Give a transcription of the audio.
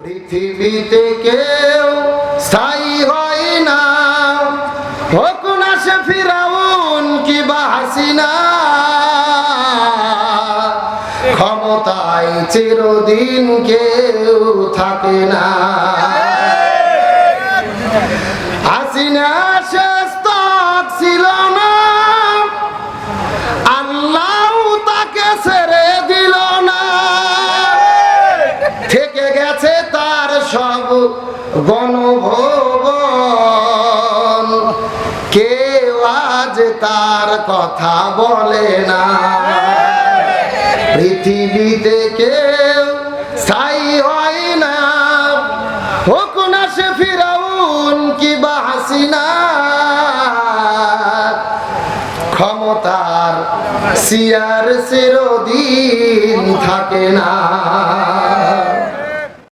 পৃথিবীতে কেউ স্থায়ী হয় না। হোক না সে ফিরাউন কি বা হাসিনা। ক্ষমতায় চিরদিন কেউ থাকে না। হাসিনা সব গণভবন। কেউ আজ তার কথা বলে না। পৃথিবীতে কেউ স্থায়ী হয় না। হোক না সে ফিরাউন কি বা হাসিনা। ক্ষমতার সিয়ার চিরদিন থাকে না।